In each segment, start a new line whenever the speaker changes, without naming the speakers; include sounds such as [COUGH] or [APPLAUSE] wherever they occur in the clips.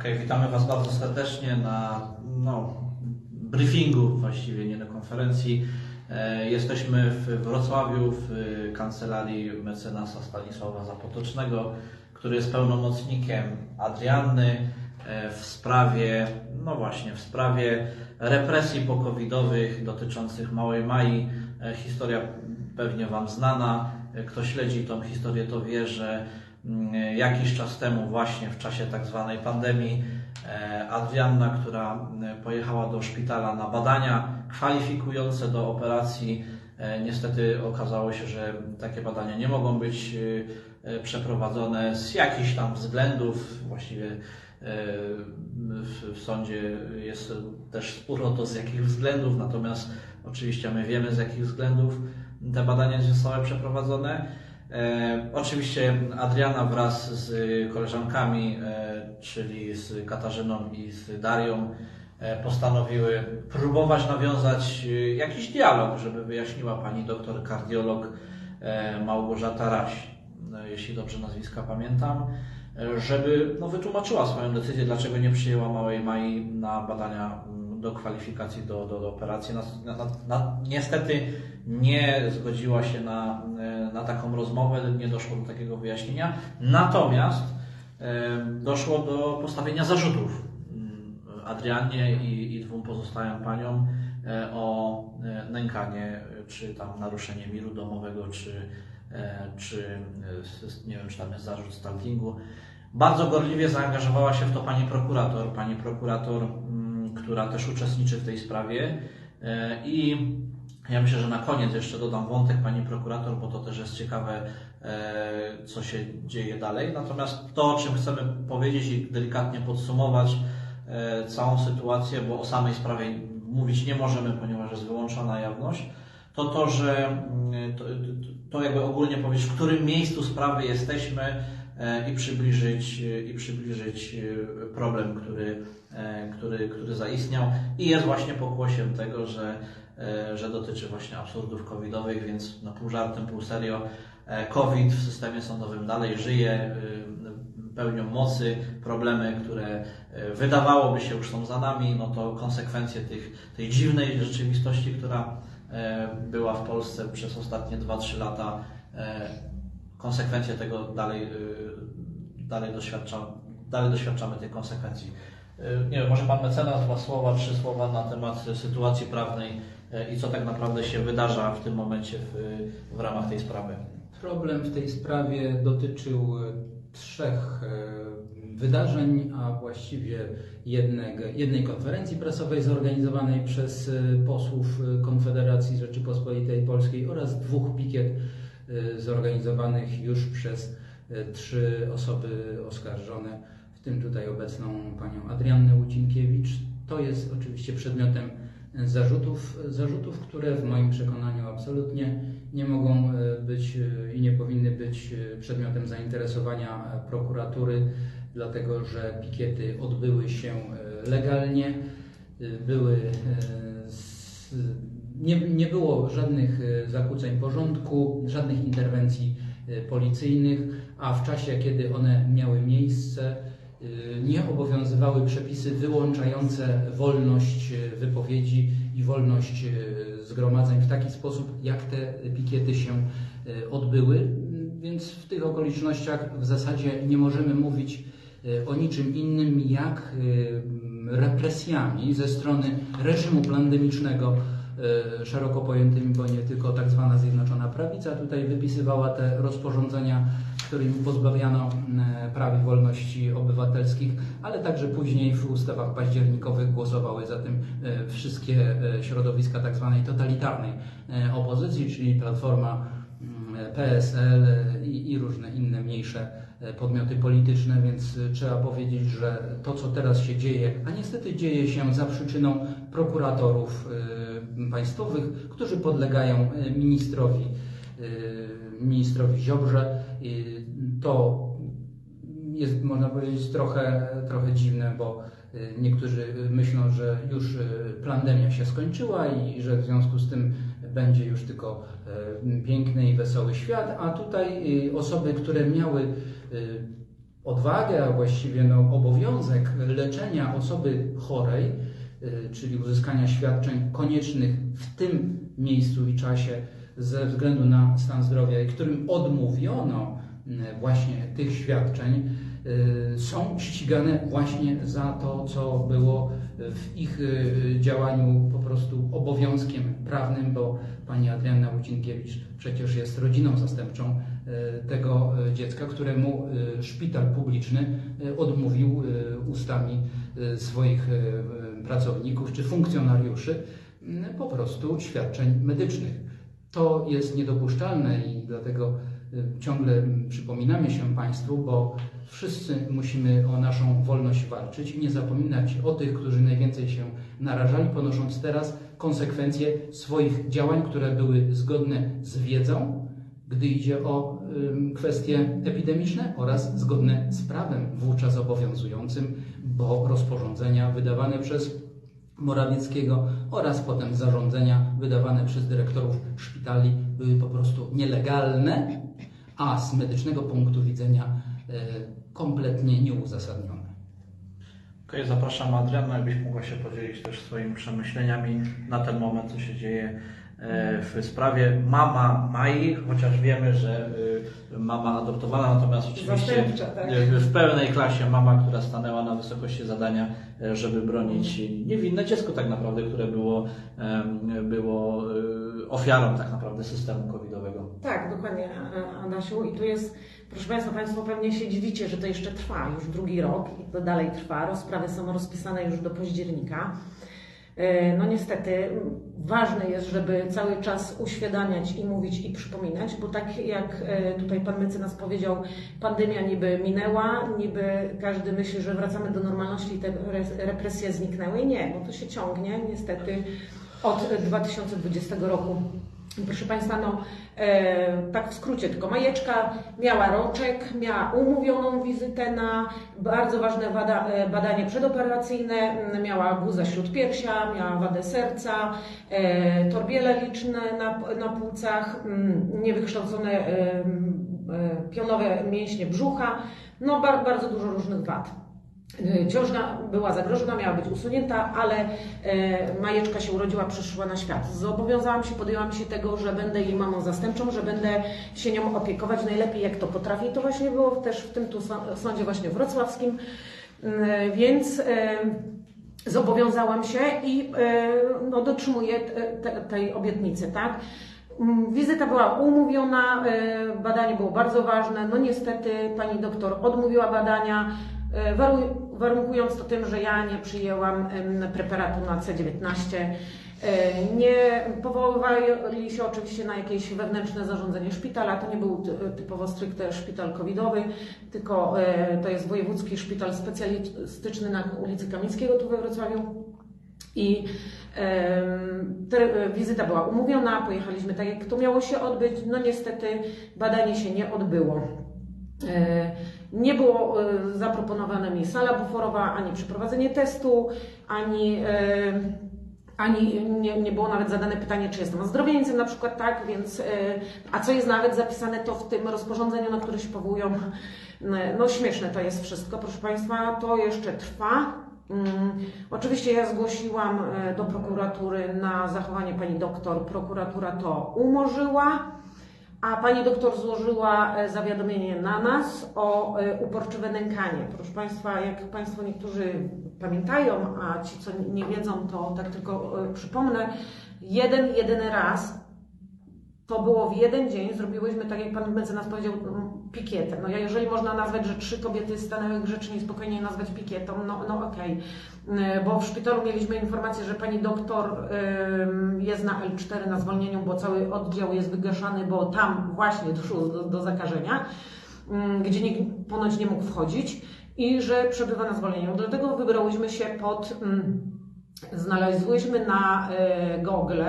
Okej, witamy Was bardzo serdecznie na no, briefingu, właściwie nie na konferencji. E, Jesteśmy w Wrocławiu w kancelarii mecenasa Stanisława Zapotocznego, który jest pełnomocnikiem Adrianny e, w sprawie, no właśnie, w sprawie represji pokowidowych dotyczących Małej Mai. E, Historia pewnie Wam znana. Kto śledzi tą historię, to wie, że mm, jakiś czas temu, właśnie w czasie tak zwanej pandemii, e, Adrianna, która m, pojechała do szpitala na badania kwalifikujące do operacji, e, niestety okazało się, że takie badania nie mogą być e, przeprowadzone z jakichś tam względów. Właściwie w, sądzie jest też spór o to, z jakich względów, natomiast oczywiście my wiemy, z jakich względów te badania zostały przeprowadzone. E, oczywiście Adriana wraz z koleżankami, e, czyli z Katarzyną i z Darią, e, postanowiły próbować nawiązać e, jakiś dialog, żeby wyjaśniła pani doktor kardiolog e, Małgorzata Raś, e, jeśli dobrze nazwiska pamiętam, e, żeby no, wytłumaczyła swoją decyzję, dlaczego nie przyjęła małej Mai na badania mm, do kwalifikacji do, do, do operacji. Na, na, na, niestety nie zgodziła się na, e, na taką rozmowę, nie doszło do takiego wyjaśnienia. Natomiast e, doszło do postawienia zarzutów mm, Adrianie i, i dwóm pozostałym paniom e, o nękanie, czy tam naruszenie miru domowego, czy, czy nie wiem, czy tam jest zarzut stalkingu. Bardzo gorliwie zaangażowała się w to pani prokurator, pani prokurator, mm, która też uczestniczy w tej sprawie E, i ja myślę, że na koniec jeszcze dodam wątek pani prokurator, bo to też jest ciekawe, e, co się dzieje dalej. Natomiast to, o czym chcemy powiedzieć i delikatnie podsumować e, całą sytuację, bo o samej sprawie mówić nie możemy, ponieważ jest wyłączona jawność, to to, że mm, to, to jakby ogólnie powiedzieć, w którym miejscu sprawy jesteśmy e, i przybliżyć, e, i przybliżyć e, problem, który, który, który zaistniał i jest właśnie pokłosiem tego, że że dotyczy właśnie absurdów covidowych, więc no pół żartem, pół serio. COVID w systemie sądowym dalej żyje, pełnią mocy, problemy, które wydawałoby się już są za nami, no to konsekwencje tych, tej dziwnej rzeczywistości, która była w Polsce przez ostatnie 2-3 lata, e, konsekwencje tego dalej, e, dalej, doświadczam, dalej doświadczamy tych konsekwencji. E, Nie wiem, może Pan mecenas dwa słowa, trzy słowa na temat sytuacji prawnej e, i co tak naprawdę się wydarza w tym momencie w, w ramach tej sprawy.
Problem w tej sprawie dotyczył e, trzech e, wydarzeń, a właściwie jednego, jednej konferencji prasowej zorganizowanej przez e, posłów e, Konfederacji Rzeczypospolitej Polskiej oraz dwóch pikiet e, zorganizowanych już przez trzy osoby oskarżone, w tym tutaj obecną panią Adriannę Łucinkiewicz. To jest oczywiście przedmiotem zarzutów, zarzutów, które w moim przekonaniu absolutnie nie mogą być i nie powinny być przedmiotem zainteresowania prokuratury, dlatego że pikiety odbyły się e, legalnie, e, były e, nie, nie było żadnych zakłóceń porządku, żadnych interwencji policyjnych, a w czasie, kiedy one miały miejsce, nie obowiązywały przepisy wyłączające wolność wypowiedzi i wolność zgromadzeń w taki sposób, jak te pikiety się odbyły. Więc w tych okolicznościach w zasadzie nie możemy mówić e, o niczym innym jak e, represjami ze strony reżimu pandemicznego e, szeroko pojętymi, bo nie tylko tak zwana Zjednoczona Prawica tutaj wypisywała te rozporządzenia, którymi pozbawiano praw i wolności obywatelskich, ale także później w ustawach październikowych głosowały za tym wszystkie środowiska tak zwanej totalitarnej opozycji, czyli Platforma, PSL i, i różne inne mniejsze e, podmioty polityczne, więc e, trzeba powiedzieć, że to, co teraz się dzieje, a niestety dzieje się za przyczyną prokuratorów e, państwowych, którzy podlegają ministrowi, ministrowi Ziobrze, to jest, można powiedzieć, trochę, trochę dziwne, bo niektórzy myślą, że już e, pandemia się skończyła i że w związku z tym będzie już tylko e, piękny i wesoły świat, a tutaj osoby, które miały odwagę, a właściwie no, obowiązek leczenia osoby chorej, y, czyli uzyskania świadczeń koniecznych w tym miejscu i czasie ze względu na stan zdrowia, którym odmówiono y, właśnie tych świadczeń, y, są ścigane właśnie za to, co było w ich y, działaniu po prostu obowiązkiem prawnym, bo pani Adrianna Łucinkiewicz przecież jest rodziną zastępczą y, tego y, dziecka, któremu y, szpital publiczny y, odmówił y, ustami y, swoich y, y, pracowników czy funkcjonariuszy y, po prostu świadczeń medycznych. To jest niedopuszczalne i dlatego y, ciągle przypominamy się Państwu, bo wszyscy musimy o naszą wolność walczyć i nie zapominać o tych, którzy najwięcej się narażali, ponosząc teraz konsekwencje swoich działań, które były zgodne z wiedzą, gdy idzie o kwestie epidemiczne oraz zgodne z prawem wówczas obowiązującym, bo rozporządzenia wydawane przez Morawieckiego oraz potem zarządzenia wydawane przez dyrektorów szpitali były po prostu nielegalne, a z medycznego punktu widzenia e, kompletnie nieuzasadnione.
Okej, zapraszam Adrianna, jakbyś mogła się podzielić też swoimi przemyśleniami na ten moment, co się dzieje w sprawie mama Mai, chociaż wiemy, że y, mama adoptowana, natomiast oczywiście
tak.
y, w pełnej klasie mama, która stanęła na wysokości zadania, e, żeby bronić niewinne dziecko tak naprawdę, które było, było ofiarą tak naprawdę systemu covidowego.
Tak, dokładnie, A- Adasiu. I tu jest, proszę Państwa, Państwo pewnie się dziwicie, że to jeszcze trwa już drugi rok i to dalej trwa. Rozprawy są rozpisane już do października. E, No niestety ważne jest, żeby cały czas uświadamiać i mówić i przypominać, bo tak jak e, tutaj Pan mecenas powiedział, pandemia niby minęła, niby każdy myśli, że wracamy do normalności i te re- represje zniknęły. Nie, bo to się ciągnie niestety od 2020 roku. Proszę Państwa, no e, tak w skrócie, tylko Majeczka miała roczek, miała umówioną wizytę na bardzo ważne bada, e, badanie przedoperacyjne, miała guzę śródpiersia, miała wadę serca, e, torbiele liczne na, na płucach, m, niewykształcone e, e, pionowe mięśnie brzucha, no bar, bardzo dużo różnych wad. E, Ciąża była zagrożona, miała być usunięta, ale e, Majeczka się urodziła, przyszła na świat. Zobowiązałam się, podjęłam się tego, że będę jej mamą zastępczą, że będę się nią opiekować najlepiej jak to potrafię. I to właśnie było też w tym tu są- sądzie właśnie wrocławskim. Mm, Więc e, zobowiązałam się i e, no, dotrzymuję te, te, tej obietnicy, tak? Mm, Wizyta była umówiona, badanie było bardzo ważne. No niestety pani doktor odmówiła badania, warunkując to tym, że ja nie przyjęłam preparatu na C19. E, Nie powoływali się oczywiście na jakieś wewnętrzne zarządzenie szpitala. To nie był ty- typowo stricte szpital covidowy, tylko e, to jest wojewódzki szpital specjalistyczny na ulicy Kamińskiego tu we Wrocławiu. I te, e, wizyta była umówiona, pojechaliśmy tak, jak to miało się odbyć. No niestety badanie się nie odbyło. E, Nie było e, zaproponowane mi sala buforowa, ani przeprowadzenie testu, ani, e, ani nie, nie było nawet zadane pytanie, czy jestem ozdrowieńcem na przykład, tak, więc, a co jest nawet zapisane to w tym rozporządzeniu, na które się powołują. No śmieszne to jest wszystko, proszę Państwa, to jeszcze trwa. Mm, Oczywiście ja zgłosiłam do prokuratury na zachowanie pani doktor. Prokuratura to umorzyła, a pani doktor złożyła e, zawiadomienie na nas o e, uporczywe nękanie. Proszę Państwa, jak Państwo niektórzy pamiętają, a ci, co nie wiedzą, to tak tylko e, przypomnę, jeden, jedyny raz to było w jeden dzień, zrobiłyśmy, tak jak pan mecenas powiedział, pikietę. No ja jeżeli można nazwać, że trzy kobiety stanęły grzecznie spokojnie nazwać pikietą, no, no okej. Y, Bo w szpitalu mieliśmy informację, że pani doktor ym, jest na L4 na zwolnieniu, bo cały oddział jest wygaszany, bo tam właśnie doszło do, do zakażenia, ym, gdzie nikt ponoć nie mógł wchodzić i że przebywa na zwolnieniu. Dlatego wybrałyśmy się pod... ym, Znalazłyśmy na y, Google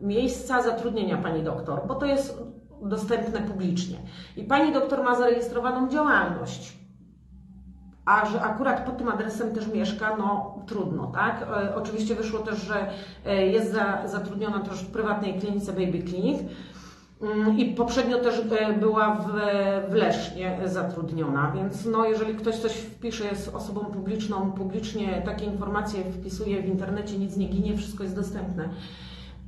miejsca zatrudnienia pani doktor, bo to jest dostępne publicznie. I pani doktor ma zarejestrowaną działalność. A że akurat pod tym adresem też mieszka, no trudno, tak? E, oczywiście wyszło też, że e, jest za, zatrudniona też w prywatnej klinice Baby Clinic. Mm, I poprzednio też e, była w, w Lesznie zatrudniona, więc no, jeżeli ktoś coś wpisze, jest osobą publiczną, publicznie takie informacje wpisuje w internecie, nic nie ginie, wszystko jest dostępne.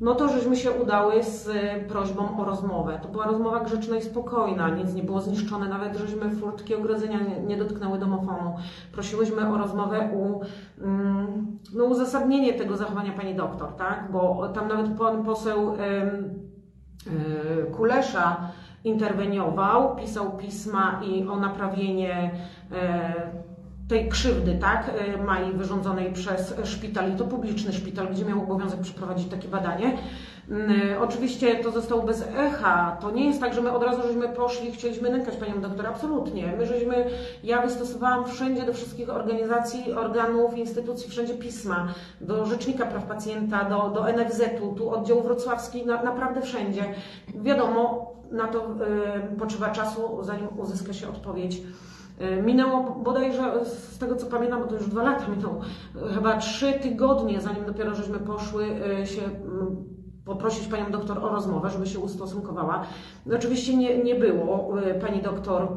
No to żeśmy się udały z e, prośbą o rozmowę. To była rozmowa grzeczna i spokojna, nic nie było zniszczone, nawet żeśmy furtki ogrodzenia nie, dotknęły domofonu. Prosiłyśmy o rozmowę, u, mm, no, uzasadnienie tego zachowania pani doktor, tak? Bo tam nawet pan poseł e, Kulesza interweniował, pisał pisma i o naprawienie e, tej krzywdy, tak, e, Mai wyrządzonej przez szpital i to publiczny szpital, gdzie miał obowiązek przeprowadzić takie badanie. Mm, e, Oczywiście to zostało bez echa. To nie jest tak, że my od razu żeśmy poszli chcieliśmy nękać panią doktor. Absolutnie. My żeśmy, ja wystosowałam wszędzie do wszystkich organizacji, organów, instytucji, wszędzie pisma. Do Rzecznika Praw Pacjenta, do, do NFZ-u, tu oddział wrocławski, na, naprawdę wszędzie. Wiadomo, na to y, potrzeba czasu, zanim uzyska się odpowiedź. Y, Minęło bodajże, z tego co pamiętam, bo to już dwa lata minęło, y, chyba trzy tygodnie, zanim dopiero żeśmy poszły y, się mm, poprosić panią doktor o rozmowę, żeby się ustosunkowała. No Oczywiście nie, nie było. Pani doktor,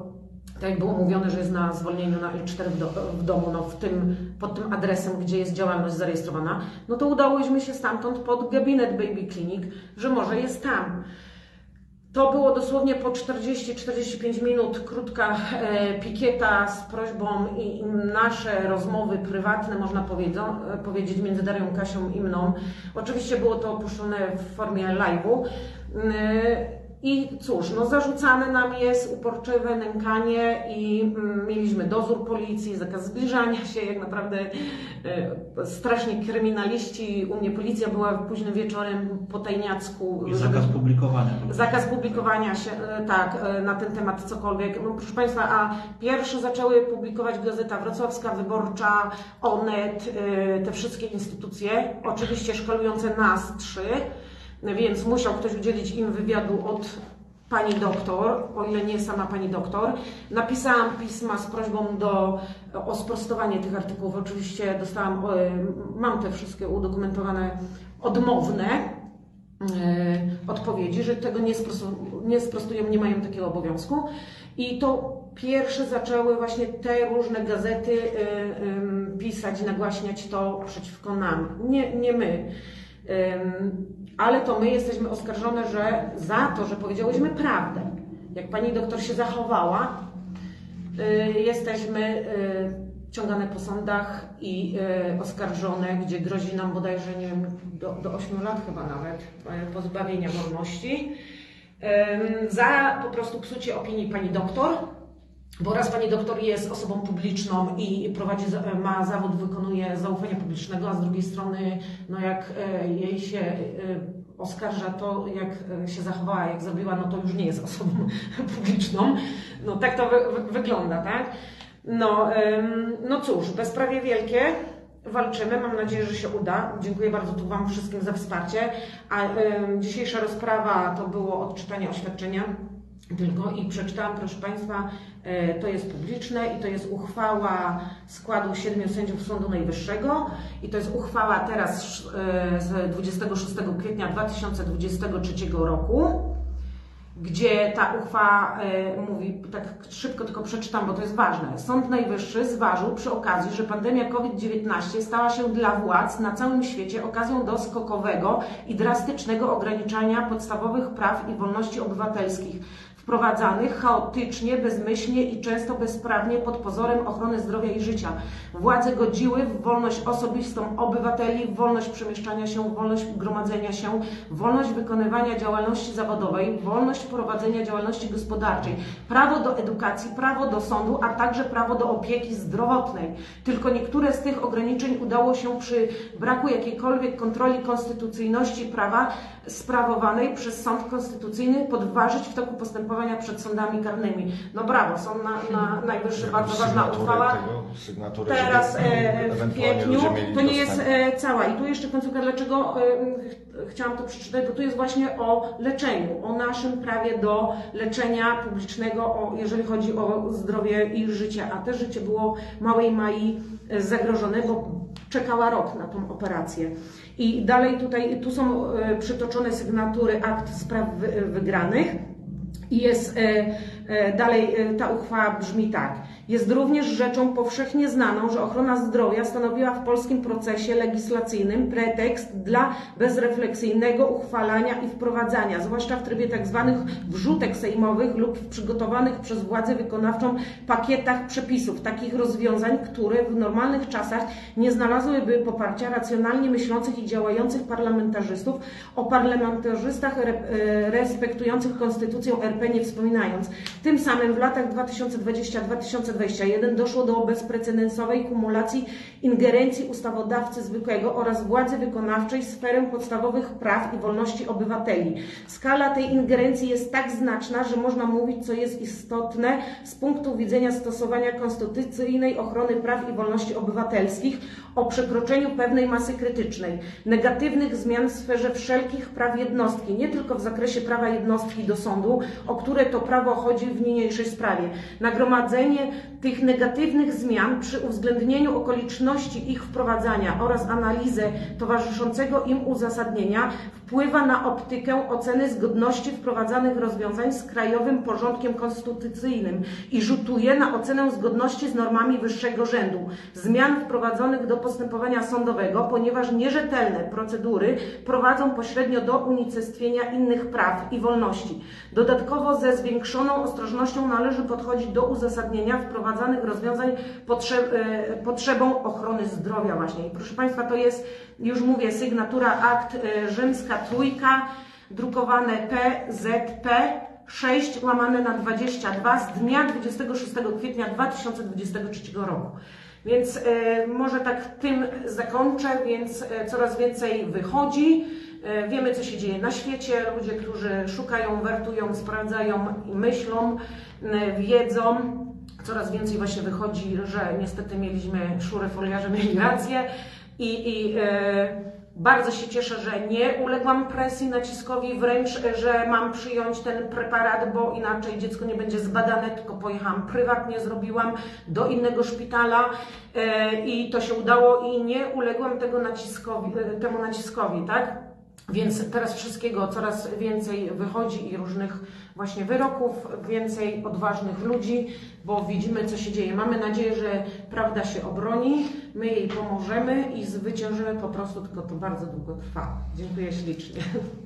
tak jak było mówione, że jest na zwolnieniu na L4 w, do, w domu, no w tym, pod tym adresem, gdzie jest działalność zarejestrowana, no to udałyśmy się stamtąd pod gabinet Baby Clinic, że może jest tam. To było dosłownie po 40-45 minut krótka e, pikieta z prośbą i nasze rozmowy prywatne, można e, powiedzieć, między Darią Kasią i mną. Oczywiście było to opuszczone w formie live'u. I cóż, no zarzucane nam jest uporczywe nękanie i mm, mieliśmy dozór policji, zakaz zbliżania się, jak naprawdę e, strasznie kryminaliści, u mnie policja była późnym wieczorem po tajniacku.
I
żeby-
zakaz publikowania.
Zakaz publikowania się, e, tak, e, na ten temat cokolwiek. No, proszę Państwa, a pierwsze zaczęły publikować Gazeta Wrocławska, Wyborcza, Onet, te wszystkie instytucje, oczywiście szkalujące nas trzy, więc musiał ktoś udzielić im wywiadu od pani doktor, o ile nie sama pani doktor. Napisałam pisma z prośbą do, o sprostowanie tych artykułów. Oczywiście dostałam, e, mam te wszystkie udokumentowane odmowne, e, odpowiedzi, że tego nie, sprostu- nie sprostują, nie mają takiego obowiązku. I to pierwsze zaczęły właśnie te różne gazety y, pisać, nagłaśniać to przeciwko nam. Nie, nie my. Ale to my jesteśmy oskarżone, że za to, że powiedziałyśmy prawdę. Jak pani doktor się zachowała, y, jesteśmy y, ciągane po sądach i y, oskarżone, gdzie grozi nam bodajże, nie wiem, do, do 8 lat chyba nawet y, pozbawienia wolności. Za po prostu psucie opinii pani doktor, bo raz pani doktor jest osobą publiczną i prowadzi, ma zawód, wykonuje zaufania publicznego, a z drugiej strony, no jak e, jej się e, oskarża to, jak e, się zachowała, jak zrobiła, no to już nie jest [LAUGHS] osobą publiczną. No tak to wy, wy, wygląda, tak? No, no cóż, bezprawie wielkie. Walczymy, mam nadzieję, że się uda. Dziękuję bardzo tu Wam wszystkim za wsparcie. A dzisiejsza rozprawa to było odczytanie oświadczenia tylko i przeczytałam, proszę Państwa, e, to jest publiczne i to jest uchwała składu siedmiu sędziów Sądu Najwyższego i to jest uchwała teraz e, z 26 kwietnia 2023 roku, gdzie ta uchwała e, mówi, tak szybko tylko przeczytam, bo to jest ważne. Sąd Najwyższy zważył przy okazji, że pandemia COVID-19 stała się dla władz na całym świecie okazją do skokowego i drastycznego ograniczania podstawowych praw i wolności obywatelskich wprowadzanych chaotycznie, bezmyślnie i często bezprawnie pod pozorem ochrony zdrowia i życia. Władze godziły w wolność osobistą obywateli, wolność przemieszczania się, wolność gromadzenia się, wolność wykonywania działalności zawodowej, wolność prowadzenia działalności gospodarczej, prawo do edukacji, prawo do sądu, a także prawo do opieki zdrowotnej. Tylko niektóre z tych ograniczeń udało się przy braku jakiejkolwiek kontroli konstytucyjności prawa sprawowanej przez sąd konstytucyjny podważyć w toku postępowań postępowania przed sądami karnymi. No brawo, Sąd na, na Najwyższy, bardzo ważna uchwała.
Tego,
Teraz e, w kwietniu to nie jest e, cała. I tu jeszcze końcówka, dlaczego e, ch- chciałam to przeczytać, bo tu jest właśnie o leczeniu, o naszym prawie do leczenia publicznego, o, jeżeli chodzi o zdrowie i życie. A te życie było małej Mai e, zagrożone, bo czekała rok na tą operację. I dalej tutaj, tu są e, przytoczone sygnatury akt spraw wy- wygranych. I jest e, e, dalej e, ta uchwała brzmi tak. Jest również rzeczą powszechnie znaną, że ochrona zdrowia stanowiła w polskim procesie legislacyjnym pretekst dla bezrefleksyjnego uchwalania i wprowadzania, zwłaszcza w trybie tzw. wrzutek sejmowych lub w przygotowanych przez władzę wykonawczą pakietach przepisów, takich rozwiązań, które w normalnych czasach nie znalazłyby poparcia racjonalnie myślących i działających parlamentarzystów, o parlamentarzystach e, respektujących konstytucję RP nie wspominając. Tym samym w latach 2020-2021 doszło do bezprecedensowej kumulacji ingerencji ustawodawcy zwykłego oraz władzy wykonawczej w sferę podstawowych praw i wolności obywateli. Skala tej ingerencji jest tak znaczna, że można mówić, co jest istotne z punktu widzenia stosowania konstytucyjnej ochrony praw i wolności obywatelskich o przekroczeniu pewnej masy krytycznej, negatywnych zmian w sferze wszelkich praw jednostki, nie tylko w zakresie prawa jednostki do sądu, o które to prawo chodzi w niniejszej sprawie. Nagromadzenie tych negatywnych zmian przy uwzględnieniu okoliczności ich wprowadzania oraz analizę towarzyszącego im uzasadnienia wpływa na optykę oceny zgodności wprowadzanych rozwiązań z krajowym porządkiem konstytucyjnym i rzutuje na ocenę zgodności z normami wyższego rzędu. Zmian wprowadzonych do postępowania sądowego, ponieważ nierzetelne procedury prowadzą pośrednio do unicestwienia innych praw i wolności. Dodatkowo ze zwiększoną ostrożnością należy podchodzić do uzasadnienia wprowadzanych rozwiązań e, potrzebą ochrony zdrowia właśnie. I proszę Państwa, to jest, już mówię, sygnatura akt e, rzymska trójka, drukowane PZP 6 łamane na 22 z dnia 26 kwietnia 2023 roku. Więc e, może tak tym zakończę, więc coraz więcej wychodzi. Wiemy, co się dzieje na świecie. Ludzie, którzy szukają, wertują, sprawdzają myślą, wiedzą. Coraz więcej właśnie wychodzi, że niestety mieliśmy szurę foliarze, mieli rację i, i e, bardzo się cieszę, że nie uległam presji, naciskowi, wręcz, że mam przyjąć ten preparat, bo inaczej dziecko nie będzie zbadane, tylko pojechałam prywatnie, zrobiłam do innego szpitala e, i to się udało i nie uległam tego naciskowi, e, temu naciskowi, tak? Więc teraz wszystkiego coraz więcej wychodzi i różnych właśnie wyroków, więcej odważnych ludzi, bo widzimy, co się dzieje. Mamy nadzieję, że prawda się obroni, my jej pomożemy i zwyciężymy po prostu, tylko to bardzo długo trwa. Dziękuję ślicznie.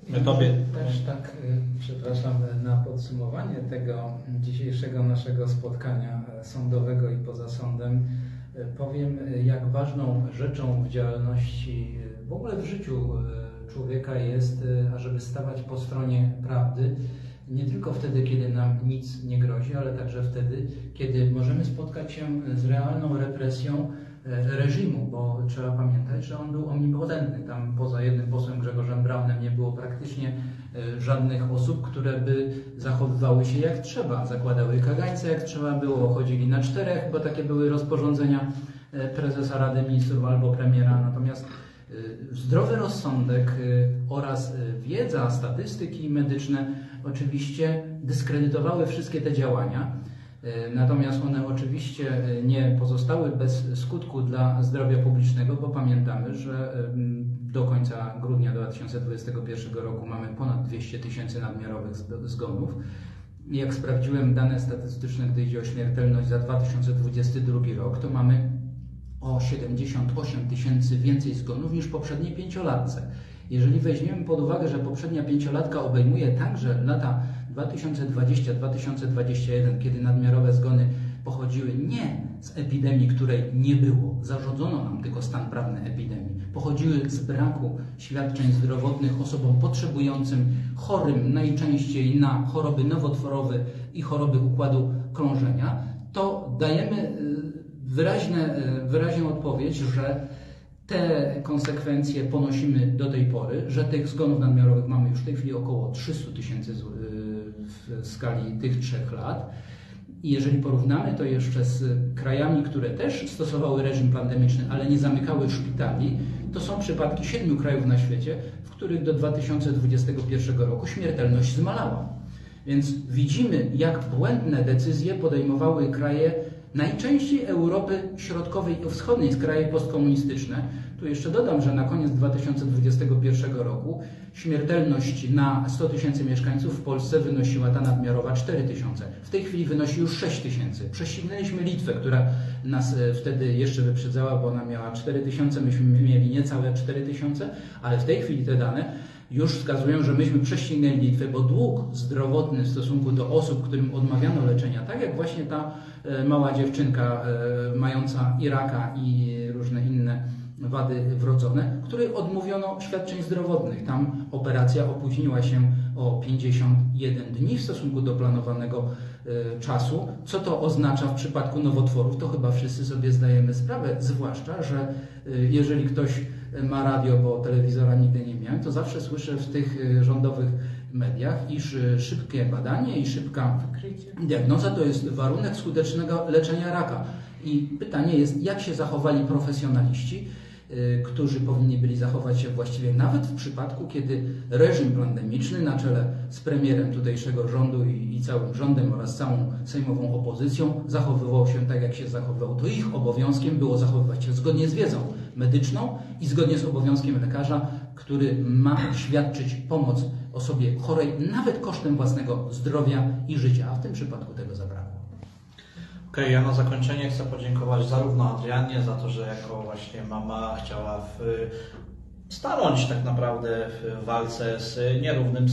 My Tobie.
Też tak, y, przepraszam, y, na podsumowanie tego dzisiejszego naszego spotkania y, sądowego i poza sądem powiem, jak ważną rzeczą w działalności, w ogóle w życiu człowieka jest, y, ażeby stawać po stronie prawdy. Nie tylko wtedy, kiedy nam nic nie grozi, ale także wtedy, kiedy możemy spotkać się z realną represją e, reżimu, bo trzeba pamiętać, że on był omnipotentny. Tam poza jednym posłem Grzegorzem Braunem nie było praktycznie e, żadnych osób, które by zachowywały się jak trzeba. Zakładały kagańce jak trzeba było, chodzili na czterech, bo takie były rozporządzenia e, prezesa Rady Ministrów albo premiera. Natomiast zdrowy rozsądek e, oraz e, wiedza, statystyki medyczne oczywiście dyskredytowały wszystkie te działania. Natomiast one oczywiście nie pozostały bez skutku dla zdrowia publicznego, bo pamiętamy, że do końca grudnia 2021 roku mamy ponad 200 tysięcy nadmiarowych zg- zgonów. Jak sprawdziłem dane statystyczne, gdy idzie o śmiertelność za 2022 rok, to mamy o 78 tysięcy więcej zgonów niż w poprzedniej pięciolatce. Jeżeli weźmiemy pod uwagę, że poprzednia pięciolatka obejmuje także lata 2020-2021, kiedy nadmiarowe zgony pochodziły nie z epidemii, której nie było, zarządzono nam tylko stan prawny epidemii, pochodziły z braku świadczeń zdrowotnych osobom potrzebującym, chorym najczęściej na choroby nowotworowe i choroby układu krążenia, to dajemy wyraźne, y, wyraźną odpowiedź, że te konsekwencje ponosimy do tej pory, że tych zgonów nadmiarowych mamy już w tej chwili około 300 tysięcy y, w skali tych trzech lat. I jeżeli porównamy to jeszcze z krajami, które też stosowały reżim pandemiczny, ale nie zamykały szpitali, to są przypadki siedmiu krajów na świecie, w których do 2021 roku śmiertelność zmalała. Więc widzimy, jak błędne decyzje podejmowały kraje najczęściej Europy Środkowej i Wschodniej, kraje postkomunistyczne. Tu jeszcze dodam, że na koniec 2021 roku śmiertelność na 100 tysięcy mieszkańców w Polsce wynosiła ta nadmiarowa 4 tysiące. W tej chwili wynosi już 6 tysięcy. Prześcignęliśmy Litwę, która nas e, wtedy jeszcze wyprzedzała, bo ona miała 4 tysiące, myśmy mieli niecałe 4 tysiące, ale w tej chwili te dane już wskazują, że myśmy prześcignęli Litwę, bo dług zdrowotny w stosunku do osób, którym odmawiano leczenia, tak jak właśnie ta e, mała dziewczynka e, mająca iraka i różne inne wady wrodzone, której odmówiono świadczeń zdrowotnych. Tam operacja opóźniła się o 51 dni w stosunku do planowanego e, czasu. Co to oznacza w przypadku nowotworów, to chyba wszyscy sobie zdajemy sprawę, zwłaszcza, że jeżeli ktoś ma radio, bo telewizora nigdy nie miałem, to zawsze słyszę w tych e, rządowych mediach, iż e, szybkie badanie i szybka. Diagnoza to jest warunek skutecznego leczenia raka. I pytanie jest, jak się zachowali profesjonaliści, y, którzy powinni byli zachować się właściwie nawet w przypadku, kiedy reżim pandemiczny na czele z premierem tutejszego rządu i, i całym rządem oraz całą sejmową opozycją zachowywał się tak, jak się zachowywał. To ich obowiązkiem było zachowywać się zgodnie z wiedzą medyczną i zgodnie z obowiązkiem lekarza, który ma świadczyć pomoc osobie chorej nawet kosztem własnego zdrowia i życia, a w tym przypadku tego zabrakło.
Okej, ja na zakończenie chcę podziękować zarówno Adrianie za to, że jako właśnie mama chciała w, stanąć tak naprawdę w walce z nierównym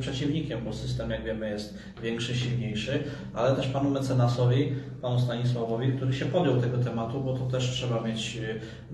przeciwnikiem, bo system, jak wiemy, jest większy, silniejszy, ale też panu mecenasowi, panu Stanisławowi, który się podjął tego tematu, bo to też trzeba mieć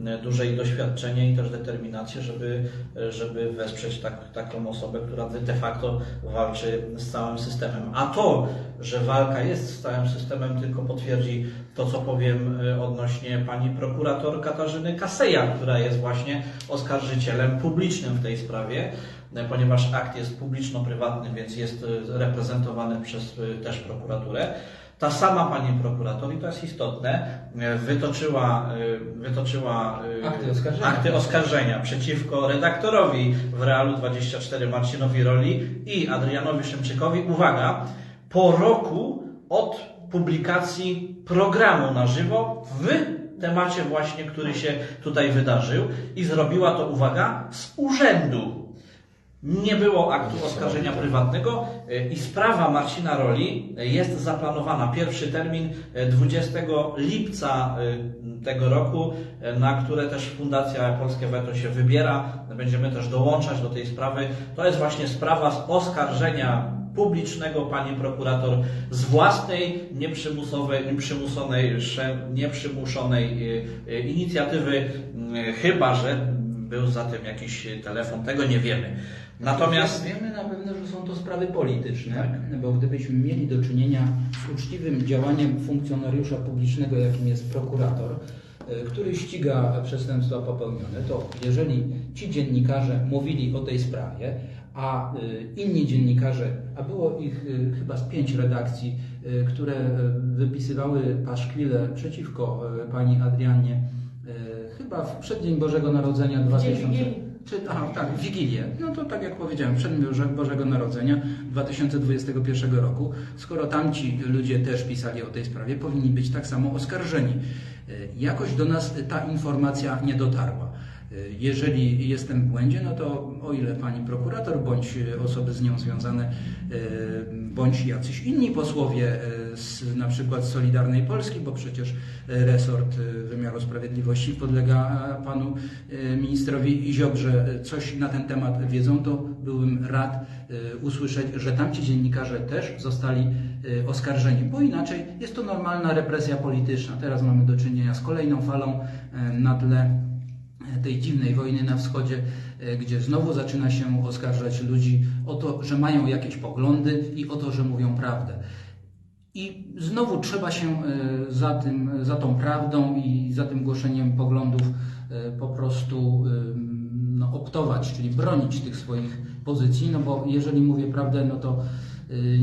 e, duże i doświadczenie i też determinację, żeby, żeby wesprzeć tak, taką osobę, która de facto walczy z całym systemem. A to, że walka jest z całym systemem, tylko potwierdzi to, co powiem e, odnośnie pani prokurator Katarzyny Kaseja, która jest właśnie oskarżycielem publicznym w tej sprawie, e, ponieważ akt jest publiczno-prywatny, więc jest e, reprezentowany przez e, też prokuraturę. Ta sama pani prokurator, i to jest istotne, wytoczyła, wytoczyła
Akty oskarżenia.
akty oskarżenia przeciwko redaktorowi w Realu 24 Marcinowi Roli i Adrianowi Szymczykowi. Uwaga, po roku od publikacji programu na żywo w temacie właśnie, który się tutaj wydarzył i zrobiła to, uwaga, z urzędu. Nie było aktu oskarżenia prywatnego y, i sprawa Marcina Roli jest zaplanowana. Pierwszy termin y, 20 lipca y, tego roku, na które też Fundacja Polskie Weto się wybiera. Będziemy też dołączać do tej sprawy. To jest właśnie sprawa z oskarżenia publicznego pani prokurator z własnej nieprzymusowej, nieprzymusonej, nieprzymuszonej y, y, inicjatywy, y, chyba że był za tym jakiś telefon, tego nie wiemy. Natomiast
wiemy na pewno, że są to sprawy polityczne,
Tak.
bo gdybyśmy mieli do czynienia z uczciwym działaniem funkcjonariusza publicznego, jakim jest prokurator, który ściga przestępstwa popełnione, to jeżeli ci dziennikarze mówili o tej sprawie, a y, inni dziennikarze, a było ich y, chyba z pięć redakcji, y, które wypisywały paszkwile przeciwko pani Adrianie, chyba w przeddzień Bożego Narodzenia 2000.
Wigilii.
Czy, aha, tak, w Wigilię. No to tak jak powiedziałem, przed Boże, Bożego Narodzenia 2021 roku. Skoro tamci ludzie też pisali o tej sprawie, powinni być tak samo oskarżeni. Jakoś do nas ta informacja nie dotarła. E, Jeżeli jestem w błędzie, no to o ile pani prokurator, bądź osoby z nią związane, e, bądź jacyś inni posłowie e, z na przykład z Solidarnej Polski, bo przecież e, resort e, wymiaru sprawiedliwości podlega e, panu e, ministrowi Ziobrze, e, coś na ten temat wiedzą, to byłbym rad e, usłyszeć, że tamci dziennikarze też zostali e, oskarżeni, bo inaczej jest to normalna represja polityczna. Teraz mamy do czynienia z kolejną falą e, na tle tej dziwnej wojny na wschodzie, e, gdzie znowu zaczyna się oskarżać ludzi o to, że mają jakieś poglądy i o to, że mówią prawdę. I znowu trzeba się e, za, tym, za tą prawdą i za tym głoszeniem poglądów e, po prostu no, optować, czyli bronić tych swoich pozycji, no bo jeżeli mówię prawdę, no to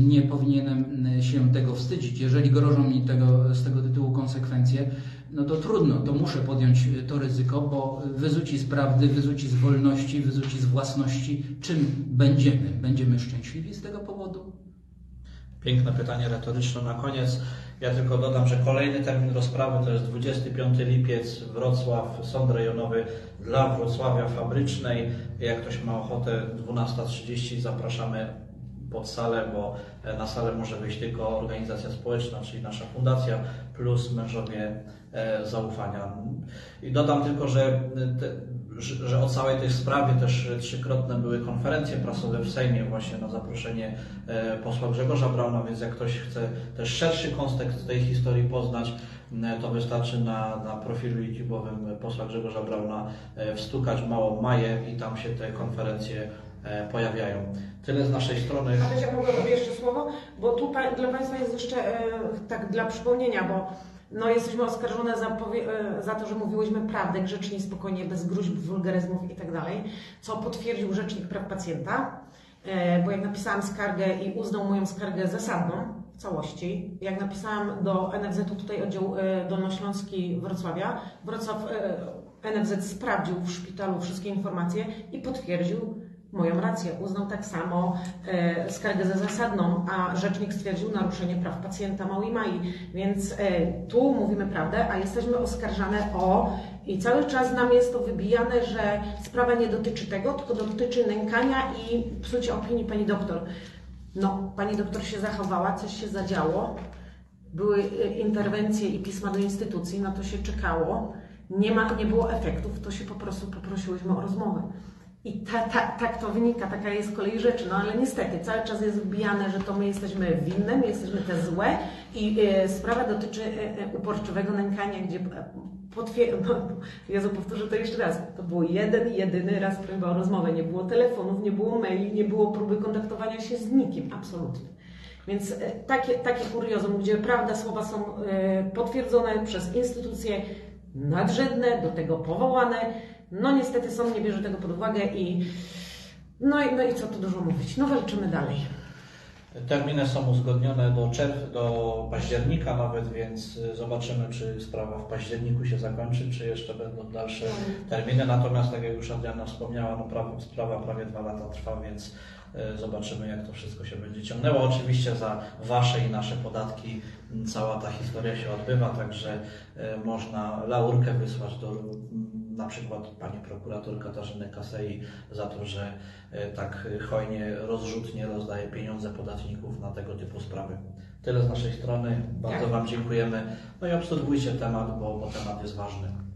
nie powinienem się tego wstydzić. Jeżeli grożą mi tego, z tego tytułu konsekwencje, no to trudno, to muszę podjąć y, to ryzyko, bo wyzuci z prawdy, wyzuci z wolności, wyzuci z własności, czym będziemy? Będziemy szczęśliwi z tego powodu?
Piękne pytanie retoryczne na koniec. Ja tylko dodam, że kolejny termin rozprawy to jest 25 lipiec, Wrocław, Sąd Rejonowy dla Wrocławia Fabrycznej. Jak ktoś ma ochotę, 12.30 zapraszamy pod salę, bo e, na salę może wyjść tylko organizacja społeczna, czyli nasza fundacja, plus mężowie e, zaufania. I dodam tylko, że, e, że o całej tej sprawie też trzykrotne były konferencje prasowe w Sejmie właśnie na zaproszenie e, posła Grzegorza Brauna, więc jak ktoś chce też szerszy kontekst tej historii poznać, m, to wystarczy na, na profilu YouTube'owym posła Grzegorza Brauna e, wstukać małą Maję i tam się te konferencje e, pojawiają. Tyle z naszej strony.
Ale ja mogę jeszcze słowo, bo tu dla Państwa jest jeszcze e, tak dla przypomnienia, bo no, jesteśmy oskarżone za, e, za to, że mówiłyśmy prawdę grzecznie, spokojnie, bez gruźb, wulgaryzmów i tak dalej, co potwierdził Rzecznik Praw Pacjenta, e, bo jak napisałam skargę i uznał moją skargę zasadną w całości, jak napisałam do NFZ-u tutaj oddział e, Dolnośląski Wrocławia, Wrocław e, NFZ sprawdził w szpitalu wszystkie informacje i potwierdził moją rację. Uznał tak samo e, skargę za zasadną, a rzecznik stwierdził naruszenie praw pacjenta małej Mai. Więc e, tu mówimy prawdę, a jesteśmy oskarżane o i cały czas nam jest to wybijane, że sprawa nie dotyczy tego, tylko dotyczy nękania i psucia opinii pani doktor. No, pani doktor się zachowała, coś się zadziało. Były e, interwencje i pisma do instytucji, na to się czekało. Nie, ma, nie było efektów, to się po prostu poprosiłyśmy o rozmowę. I ta, ta, tak to wynika, taka jest kolej rzeczy. No ale niestety cały czas jest wbijane, że to my jesteśmy winne, my jesteśmy te złe i e, sprawa dotyczy e, e, uporczywego nękania, gdzie potwierdzam, [LAUGHS] no, Jezu, powtórzę to jeszcze raz, to był jeden, jedyny raz próba o rozmowę. Nie było telefonów, nie było maili, nie było próby kontaktowania się z nikim, absolutnie. Więc e, takie, takie kuriozum, gdzie prawda słowa są e, potwierdzone przez instytucje nadrzędne, do tego powołane, no niestety sąd nie bierze tego pod uwagę i no i, no i co tu dużo mówić, no walczymy dalej.
Terminy są uzgodnione do czerw, do października nawet, więc y, zobaczymy, czy sprawa w październiku się zakończy, czy jeszcze będą dalsze terminy. Natomiast, tak jak już Adriana wspomniała, no, sprawa prawie dwa lata trwa, więc y, zobaczymy, jak to wszystko się będzie ciągnęło. Oczywiście za Wasze i nasze podatki m, cała ta historia się odbywa, także y, można laurkę wysłać do na przykład pani prokurator Katarzyny Kasei za to, że e, tak hojnie, rozrzutnie rozdaje pieniądze podatników na tego typu sprawy. Tyle z naszej strony. Bardzo
Tak.
Wam dziękujemy. No i obserwujcie temat, bo, bo temat jest ważny.